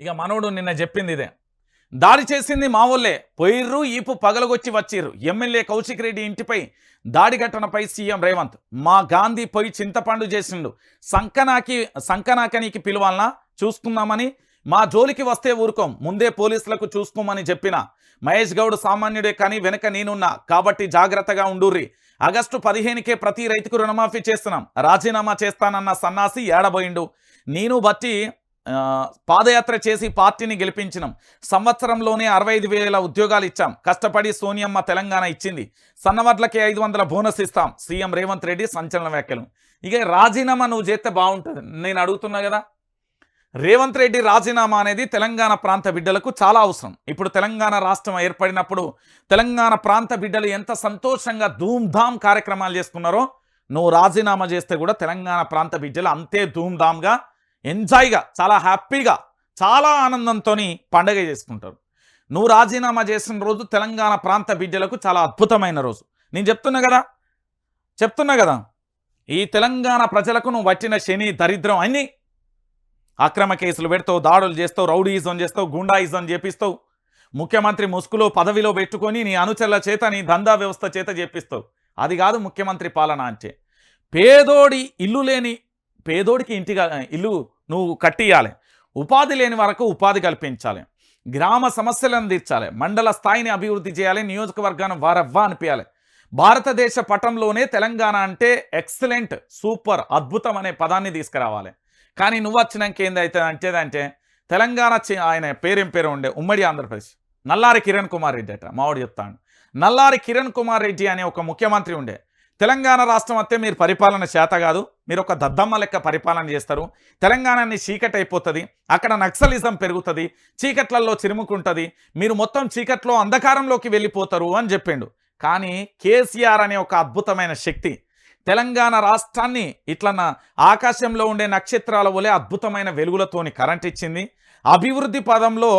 ఇక మనోడు నిన్న చెప్పింది ఇదే. దాడి చేసింది మా ఊళ్ళే పొయ్యిర్రు ఈపు పగలగొచ్చి వచ్చిర్రు. ఎమ్మెల్యే కౌశిక్ రెడ్డి ఇంటిపై దాడి ఘటనపై సీఎం రేవంత్. మా గాంధీ పోయి చింతపండు చేసిండు. సంకనాకి సంకనాకనికి పిలవాలనా? చూసుకుందామని మా జోలికి వస్తే ఊరుకోం. ముందే పోలీసులకు చూసుకోమని చెప్పిన. మహేష్ గౌడ్ సామాన్యుడే కానీ వెనక నేనున్నా. కాబట్టి జాగ్రత్తగా ఉండుర్రి. ఆగస్టు పదిహేనుకే ప్రతి రైతుకు రుణమాఫీ చేస్తున్నాం. రాజీనామా చేస్తానన్న సన్నాసి ఏడబోయిండు. నేను బట్టి పాదయాత్ర చేసి పార్టీని గెలిపించినాం. సంవత్సరంలోనే అరవై ఐదు వేల ఉద్యోగాలు ఇచ్చాం. కష్టపడి సోనియమ్మ తెలంగాణ ఇచ్చింది. సన్నవడ్లకి ఐదు వందల బోనస్ ఇస్తాం. సీఎం రేవంత్ రెడ్డి సంచలన వ్యాఖ్యలు. ఇక రాజీనామా నువ్వు చేస్తే బాగుంటుంది. నేను అడుగుతున్నా కదా. రేవంత్ రెడ్డి రాజీనామా అనేది తెలంగాణ ప్రాంత బిడ్డలకు చాలా అవసరం. ఇప్పుడు తెలంగాణ రాష్ట్రం ఏర్పడినప్పుడు తెలంగాణ ప్రాంత బిడ్డలు ఎంత సంతోషంగా ధూమ్ధామ్ కార్యక్రమాలు చేసుకున్నారో నువ్వు రాజీనామా చేస్తే కూడా తెలంగాణ ప్రాంత బిడ్డలు అంతే ధూమ్ధామ్గా ఎంజాయ్గా చాలా హ్యాపీగా చాలా ఆనందంతో పండగ చేసుకుంటారు. నువ్వు రాజీనామా చేసిన రోజు తెలంగాణ ప్రాంత బిడ్డలకు చాలా అద్భుతమైన రోజు. నేను చెప్తున్నా కదా? చెప్తున్నా కదా? ఈ తెలంగాణ ప్రజలకు నువ్వు వచ్చిన శని దరిద్రం అన్నీ అక్రమ కేసులు పెడతావు దాడులు చేస్తావు రౌడీయిజం చేస్తావు గుండాయిజం చేపిస్తావు. ముఖ్యమంత్రి ముసుగులో పదవిలో పెట్టుకొని నీ అనుచరుల చేత నీ దందా వ్యవస్థ చేత చేపిస్తావు. అది కాదు ముఖ్యమంత్రి పాలన అంటే. పేదోడి ఇల్లు లేని పేదోడికి ఇంటిగా ఇల్లు నువ్వు కట్టియాలి ఉపాధి లేని వరకు ఉపాధి కల్పించాలి. గ్రామ సమస్యలను తీర్చాలి. మండల స్థాయిని అభివృద్ధి చేయాలి. నియోజకవర్గాన్ని వారవ్వా అనిపించాలి భారతదేశ పటంలోనే తెలంగాణ అంటే ఎక్సలెంట్ సూపర్ అద్భుతం అనే పదాన్ని తీసుకురావాలి. కానీ నువ్వు వచ్చినాక ఏందైతే అంటేదంటే తెలంగాణ ఆయన పేరేం పేరు ఉండే? ఉమ్మడి ఆంధ్రప్రదేశ్. నల్లారి కిరణ్ కుమార్ రెడ్డి అట. మావాడు చెప్తాను నల్లారి కిరణ్ కుమార్ రెడ్డి అనే ఒక ముఖ్యమంత్రి ఉండే. తెలంగాణ రాష్ట్రం వస్తే మీరు పరిపాలన చేత కాదు మీరు ఒక దద్దమ్మ లెక్క పరిపాలన చేస్తారు. తెలంగాణని చీకటి అయిపోతుంది అక్కడ నక్సలిజం పెరుగుతుంది. చీకట్లలో చిరుముకుంటుంది. మీరు మొత్తం చీకట్లో అంధకారంలోకి వెళ్ళిపోతారు అని చెప్పిండు. కానీ కేసీఆర్ అనే ఒక అద్భుతమైన శక్తి తెలంగాణ రాష్ట్రాన్ని ఇట్లన్న ఆకాశంలో ఉండే నక్షత్రాల వలె అద్భుతమైన వెలుగులతోని కరెంట్ ఇచ్చింది అభివృద్ధి పదంలో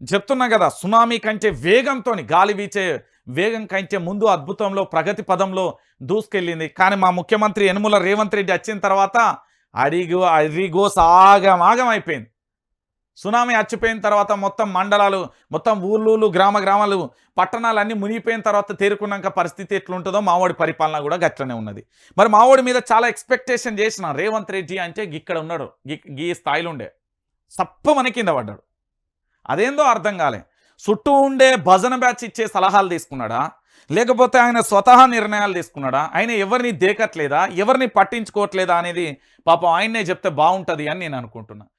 చెప్తున్నా కదా సునామీ కంటే వేగంతో గాలి వీచే వేగం కంటే ముందు అద్భుతంలో ప్రగతి పదంలో దూసుకెళ్ళింది. కానీ మా ముఖ్యమంత్రి యనుమల రేవంత్ రెడ్డి వచ్చిన తర్వాత అడిగో అరిగో సాగం ఆగం అయిపోయింది. సునామీ అచ్చిపోయిన తర్వాత మొత్తం మండలాలు మొత్తం ఊర్లు గ్రామ గ్రామాలు పట్టణాలు అన్నీ మునిగిపోయిన తర్వాత తేరుకున్నాక పరిస్థితి ఎట్లుంటుందో మావాడి పరిపాలన కూడా గట్లనే ఉన్నది. మరి మావాడి మీద చాలా ఎక్స్పెక్టేషన్ చేసిన రేవంత్ రెడ్డి అంటే ఇక్కడ ఉన్నాడు ఈ- ఈ స్థాయిలో ఉండే. సప్ప మన కింద పడ్డాడు. అదేందో అర్థం కాలే. చుట్టూ ఉండే భజన బ్యాచ్ ఇచ్చే సలహాలు తీసుకున్నాడా? లేకపోతే ఆయన స్వతహా నిర్ణయాలు తీసుకున్నాడా? ఆయన ఎవరిని దేకట్లేదా? ఎవరిని పట్టించుకోవట్లేదా అనేది పాపం ఆయన్నే చెప్తే బాగుంటుంది అని నేను అనుకుంటున్నాను